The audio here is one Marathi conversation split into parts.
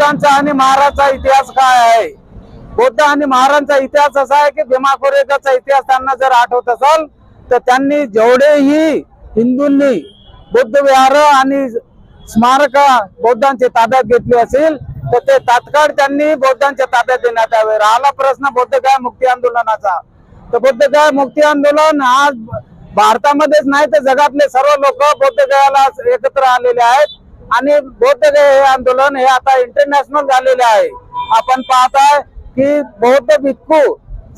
बौद्धांचा आणि महाराजचा इतिहास काय आहे? बौद्ध आणि महाराजांचा इतिहास असा आहे की भीमा इतिहास त्यांना जर आठवत असेल तर त्यांनी जेवढेही हिंदूंनी बुद्ध विहार आणि स्मारक बौद्धांचे ताब्यात घेतली असेल तर ते तात्काळ त्यांनी बौद्धांच्या ताब्यात देण्यात यावे. राहिला प्रश्न बौद्धगया मुक्ती आंदोलनाचा? तर बौद्धगया मुक्ती आंदोलन आज भारतामध्येच नाही तर जगातले सर्व लोक बौद्धगयाला एकत्र आलेले आहेत. आणि बौद्धगया हे आंदोलन हे आता इंटरनॅशनल झालेले आहे. आपण पाहताय की बौद्ध भिक्खू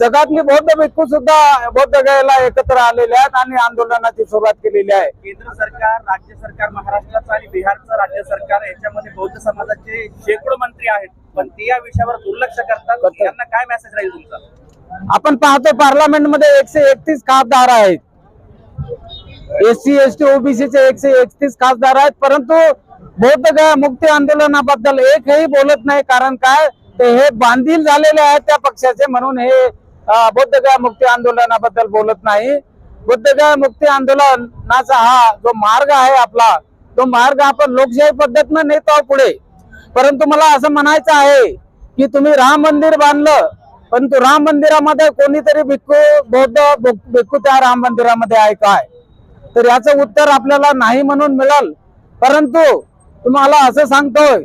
जगातली बौद्ध भिक्खू सुद्धा बौद्धगयाला एकत्र आलेले आहेत आणि आंदोलनाची सुरुवात केलेली आहे. केंद्र सरकार राज्य सरकार महाराष्ट्राचं आणि बिहारचं राज्य सरकार याच्यामध्ये बौद्ध समाजाचे शेकडो मंत्री आहेत. पण ते या विषयावर दुर्लक्ष करतात. करतात. यांना काय मेसेज राहील तुमचा? आपण पाहतो पार्लमेंटमध्ये एकशे एकतीस खासदार आहेत. एससी एस टी ओबीसीचे एकशे एकतीस खासदार आहेत. परंतु बौद्ध गया मुक्ती आंदोलनाबद्दल एकही बोलत नाही. कारण काय? ते हे बांधील झालेले आहेत त्या पक्षाचे म्हणून हे अं, बौद्ध गया मुक्ती आंदोलनाबद्दल बोलत नाही. बुद्ध गया मुक्ती आंदोलनाचा हा जो मार्ग आहे आपला तो मार्ग आपण लोकशाही पद्धतीनं नेत आहोत पुढे. परंतु मला असं म्हणायचं आहे की तुम्ही राम मंदिर बांधलं परंतु राम मंदिरामध्ये कोणीतरी भिक्खू बौद्ध भिक्खू त्या राम मंदिरामध्ये आहे काय तर याचं उत्तर आपल्याला नाही म्हणून मिळाल. परंतु तुम्हाला असं सांगतोय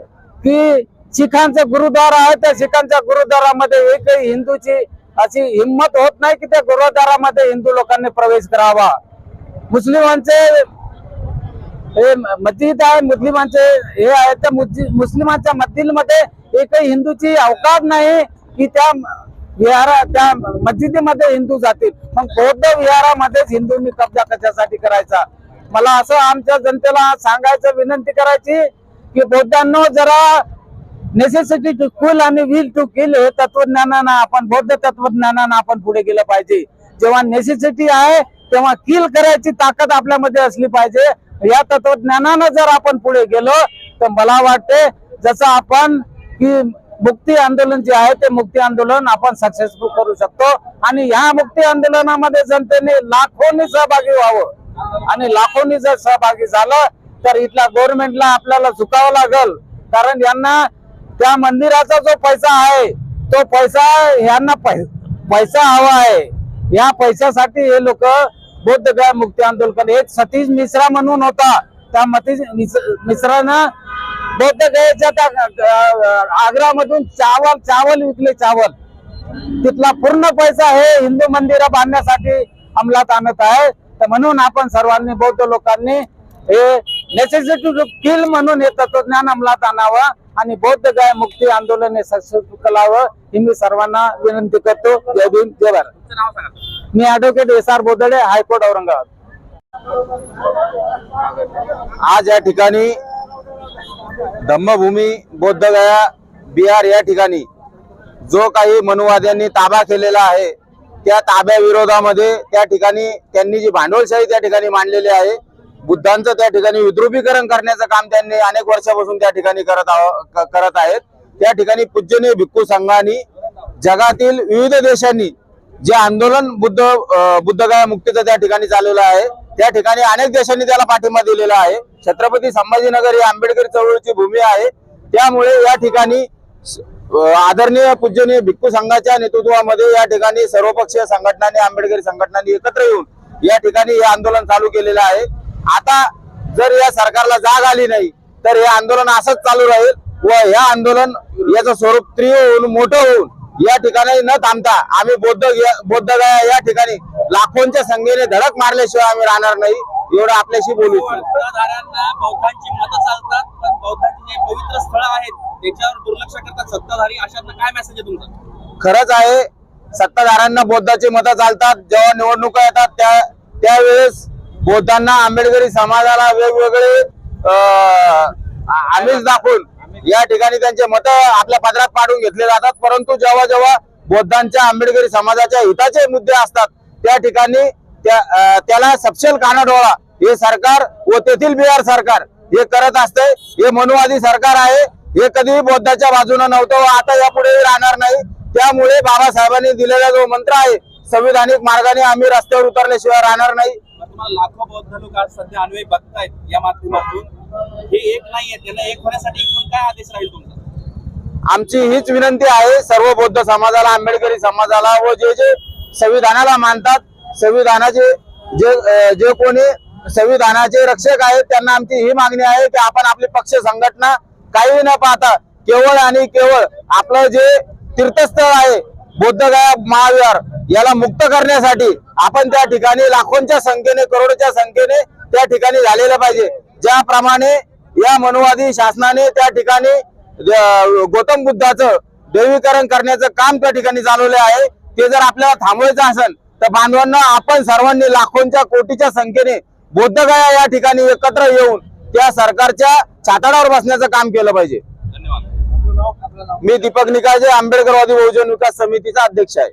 की शिखांचं गुरुद्वारा आहे त्या शिखांच्या गुरुद्वारामध्ये एकही हिंदूची अशी हिंमत होत नाही की त्या गुरुद्वारामध्ये हिंदू लोकांनी प्रवेश करावा. मुस्लिमांचे हे मस्जिद आहे मुस्लिमांचे हे आहे त्या मुस्लिमांच्या मस्जिदमध्ये एकही हिंदूची अवकाश नाही की त्या विहारा त्या मस्जिदीमध्ये हिंदू जातील. मग बौद्ध विहारामध्येच हिंदूंनी कब्जा कशासाठी करायचा? मला असं आमच्या जनतेला सांगायचं विनंती करायची की बौद्धांनो जरा नेसेसिटी टू कुल आणि विल टू किल हे तत्वज्ञानानं आपण बौद्ध तत्वज्ञानानं आपण पुढे गेलं पाहिजे. जेव्हा नेसेसिटी आहे तेव्हा किल करायची ताकद आपल्यामध्ये असली पाहिजे. या तत्वज्ञानानं जर आपण पुढे गेलो तर मला वाटते जसं आपण की मुक्ती आंदोलन जे आहे ते मुक्ती आंदोलन आपण सक्सेसफुल करू शकतो. आणि ह्या मुक्ती आंदोलनामध्ये जनतेने लाखोनी सहभागी व्हावं. आणि लाखोंनी जर सहभागी झालं तर इथल्या गव्हर्नमेंटला आपल्याला झुकावं लागल. कारण यांना त्या मंदिराचा जो पैसा आहे तो पैसा यांना पैसा हवा आहे. या पैशासाठी हे लोक बौद्ध गया मुक्ती आंदोलन एक सतीश मिश्रा म्हणून होता. त्या मतीश मिश्रानं बौद्ध गयाच्या त्या आग्रामधून चावल चावल विकले चावल. तिथला पूर्ण पैसा हे हिंदू मंदिर बांधण्यासाठी अंमलात आणत आहे. तर म्हणून आपण सर्वांनी बौद्ध लोकांनी हे नेसेसिटी टू किल म्हणून हे तत्वज्ञान अंमलात आणावं आणि बौद्ध गाय मुक्ती आंदोलन हे सक्सेसफुल करावं ही मी सर्वांना विनंती करतो. जय भीम जय भारत. मी advocate S R Bodade high court Aurangabad. आज या ठिकाणी धम्मभूमी बोद्धगया बिहार या ठिकाणी जो काही मनुवाद्यांनी ताबा केलेला आहे त्या ताब्याविरोधामध्ये त्या ठिकाणी त्यांनी जी भांडवलशाही त्या ठिकाणी मांडलेली आहे बुद्धांचं त्या ठिकाणी विद्रुपीकरण करण्याचं काम त्यांनी अनेक वर्षापासून त्या ठिकाणी करत करत आहेत. त्या ठिकाणी पूजनीय भिक्खू संघानी जगातील विविध देशांनी जे आंदोलन बुद्ध बुद्धगया मुक्तीचं त्या ठिकाणी चालवलं आहे त्या ठिकाणी अनेक देशांनी त्याला पाठिंबा दिलेला आहे. छत्रपती संभाजीनगर ही आंबेडकर चळवळीची भूमी आहे. त्यामुळे या ठिकाणी आदरणीय पूजनीय भिक्खू संघाच्या नेतृत्वामध्ये या ठिकाणी सर्वपक्षीय संघटनांनी आंबेडकरी संघटनांनी एकत्र येऊन या ठिकाणी हे आंदोलन चालू केलेलं आहे. आता जर या सरकारला जाग आली नाही तर हे आंदोलन असंच चालू राहील व हे आंदोलन याचं स्वरूप तीव्र होऊन मोठं होऊन या ठिकाणी न थांबता आम्ही बौद्ध बौद्ध या ठिकाणी लाखोंच्या संख्येने धडक मारल्याशिवाय आम्ही राहणार नाही. एवढं आपल्याशी बोलू. बौद्धाधाऱ्यांना बौद्धांची मतं चालतात पण बौद्धांची जे पवित्र स्थळं आहेत त्याच्यावर दुर्लक्ष करतात सत्ताधारी. अशातनं काय मेसेज आहे तुमचा? खरंच आहे सत्ताधाऱ्यांना बौद्धाची मतं चालतात. जेव्हा निवडणुका येतात त्या त्यावेळेस बौद्धांना आंबेडकरी समाजाला वेगवेगळे आमिष दाखवून या ठिकाणी त्यांचे मतं आपल्या पदरात पाडून घेतले जातात. परंतु जेव्हा जेव्हा बौद्धांच्या आंबेडकरी समाजाच्या हिताचे मुद्दे असतात त्या ठिकाणी त्याला सपशेल कानाडोळा. हे सरकार व तेथील बिहार सरकार हे करत असते. हे मनुवादी सरकार आहे. हे कधीही बौद्धाच्या बाजूने नव्हतं व आता यापुढे राहणार नाही. त्यामुळे बाबासाहेबांनी दिलेला जो मंत्र आहे संविधानिक मार्गाने आम्ही रस्त्यावर उतरल्याशिवाय राहणार नाही. लाखो बौद्ध लोक आज सध्या अन्वय बघतायत या माध्यमातून. हे एक नाहीये एक होण्यासाठी काय आदेश राहील तुमचा? आमची हीच विनंती आहे सर्व बौद्ध समाजाला आंबेडकरी समाजाला व जे जे संविधानाला मानतात संविधानाचे जे जे कोणी संविधानाचे रक्षक आहेत त्यांना आमची ही मागणी आहे की आपण आपली पक्ष संघटना काही न पाहता केवळ आणि केवळ आपलं जे तीर्थस्थळ आहे बौद्धगया महाविहार याला मुक्त करण्यासाठी आपण त्या ठिकाणी लाखोंच्या संख्येने करोडच्या संख्येने त्या ठिकाणी झालेलं पाहिजे. ज्याप्रमाणे या मनुवादी शासनाने त्या ठिकाणी गौतम बुद्धाचं देवीकरण करण्याचं काम त्या ठिकाणी चालवले आहे ते जर आपल्याला थांबवायचं असेल तर बांधवांना आपण सर्वांनी लाखोंच्या कोटीच्या संख्येने बौद्धगया या ठिकाणी एकत्र येऊन त्या सरकारच्या छाताडावर बसण्याचं काम केलं पाहिजे. मी दीपक निकाळजे आंबेडकरवादी बहुजन विकास समितीचा अध्यक्ष आहे.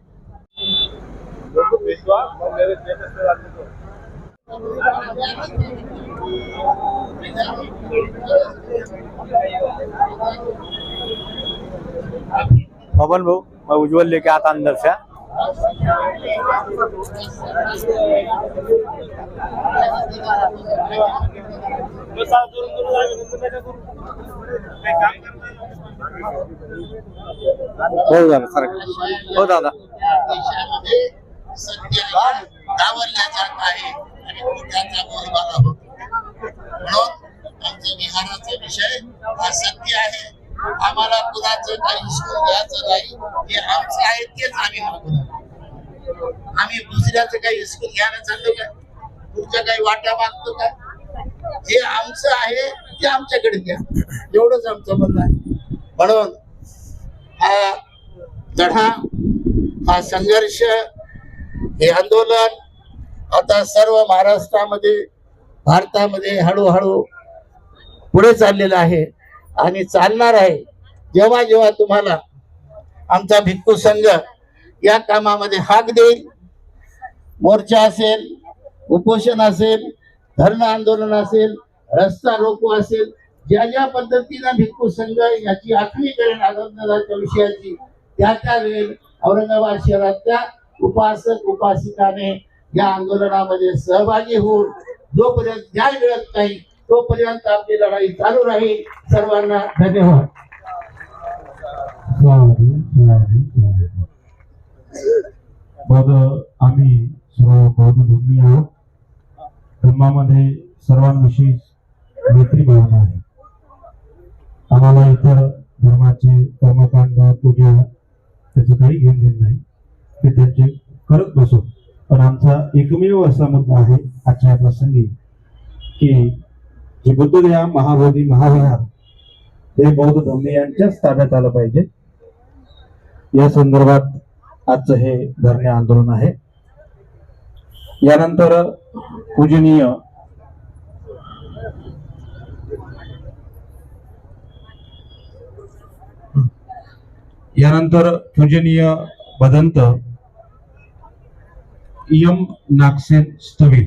पवन भाऊ मैं उज्जवल लेके आता अंदर से। हो दादा सर. हो दादा. डावलल्या जात आहे आणि त्याचा बोलबाला होतो म्हणून आमचा विहाराचा विषय हा सत्य आहे आम्हाला कुणाचं काही हिसकून घ्यायचं नाही. हे आमचं आहे तेच आम्ही मागतो आम्ही दुसऱ्याचं काही हिसकून घ्यायला चाललो का? पुढच्या काही वाट्या मागतो का? जे आमचं आहे ते आमच्याकडे घ्या एवढंच आमचं म्हणणं आहे. म्हणून हा लढा हा संघर्ष हे आंदोलन आता सर्व महाराष्ट्रामध्ये भारतामध्ये हळूहळू पुढे चाललेलं आहे आणि चालणार आहे. जेव्हा जेव्हा तुम्हाला आमचा भिक्खू संघ या कामामध्ये हाक देईल मोर्चा असेल उपोषण असेल धरण आंदोलन असेल रस्ता रोको असेल ज्या ज्या पद्धतीनं भिक्खू संघ याची आखणी करेल आनंदाच्या विषयाची त्या त्या वेळी औरंगाबाद शहरातल्या उपासक उपासिकाने या आंदोलनामध्ये सहभागी होऊन जोपर्यंत न्याय मिळत नाही तोपर्यंत आपली लढाई चालू राहील. सर्वांना धन्यवाद. मग आम्ही सर्व बौद्ध आहोत. धर्मामध्ये सर्वांविषयी मैत्री भावना आहे. आम्हाला इतर धर्माचे कर्मकांड पूजा त्याचं काही घेण देत नाही. ते त्यांचे करत बसो. पण आमचा एकमेव असा मुद्दा आहे आजच्या प्रसंगी की जे बुद्धगया महाबोधी महाविहार हे बौद्ध धर्मीयांच्याच ताब्यात आलं पाहिजे. या संदर्भात आजचं हे धरणे आंदोलन आहे. यानंतर पूजनीय. यानंतर पूजनीय भदंत. यम नागसेन स्थविर